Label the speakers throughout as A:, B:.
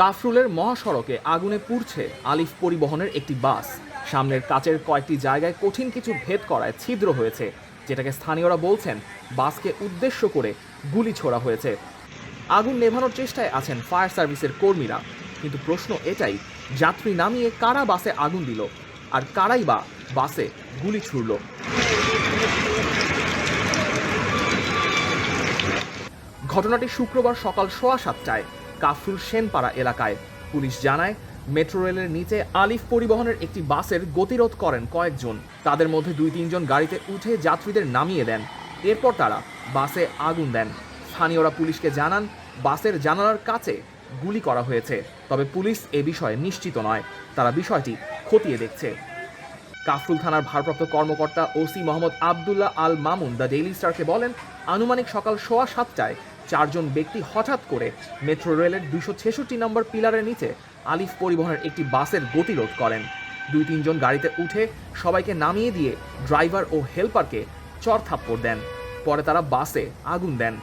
A: কাফরুলের মহাসড়কে আগুনে পুড়ছে আলিফ পরিবহনের একটি বাস। সামনের কাচের কয়েকটি জায়গায় কঠিন কিছু ভেদ করায় ছিদ্র হয়েছে, যেটাকে স্থানীয়রা বলছেন বাসকে উদ্দেশ্য করে গুলি ছোড়া হয়েছে। আগুন নেভানোর চেষ্টায় আছেন ফায়ার সার্ভিসের কর্মীরা, কিন্তু প্রশ্ন এটাই, যাত্রী নামিয়ে কারা বাসে আগুন দিল, আর কারাই বা বাসে গুলি ছুড়ল? ঘটনাটি শুক্রবার সকাল সোয়া সাতটায় কাফরুল সেনপাড়া এলাকায়। পুলিশ জানায়, মেট্রো রেলের নিচে আলিফ পরিবহনের একটি বাসের গতিরোধ করেন কয়েকজন। তাদের মধ্যে দুই তিনজন গাড়িতে উঠে যাত্রীদের নামিয়ে দেন। এরপর তারা বাসে আগুন দেন। স্থানীয়রা পুলিশকে জানান, বাসের জানালার কাছে গুলি করা হয়েছে। তবে পুলিশ এ বিষয়ে নিশ্চিত নয়। তারা বিষয়টি খতিয়ে দেখছে। কাফরুল থানার ভারপ্রাপ্ত কর্মকর্তা OC Mohammad Abdullah Al Mamun the daily স্টারকে বলেন, আনুমানিক সকাল সোয়া সাতটায় চারজন ব্যক্তি হঠাৎ করে মেট্রো রেলের দুশো ছেষট্টি নম্বর পিলারের নিচে আলিফ পরিবহনের একটি বাসের গতিরোধ করেন। দুই তিনজন গাড়িতে উঠে সবাইকে নামিয়ে দিয়ে ড্রাইভার ও হেলপারকে চর থাপ্পড় দেন। পরে তারা বাসে আগুন দেন।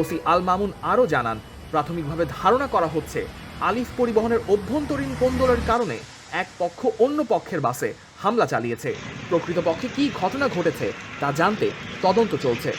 A: ওসি আল মামুন আরও জানান, প্রাথমিকভাবে ধারণা করা হচ্ছে আলিফ পরিবহনের অভ্যন্তরীণ কোন্দলের কারণে এক পক্ষ অন্য পক্ষের বাসে হামলা চালিয়েছে। প্রকৃতপক্ষে কী ঘটনা ঘটেছে তা জানতে তদন্ত চলছে।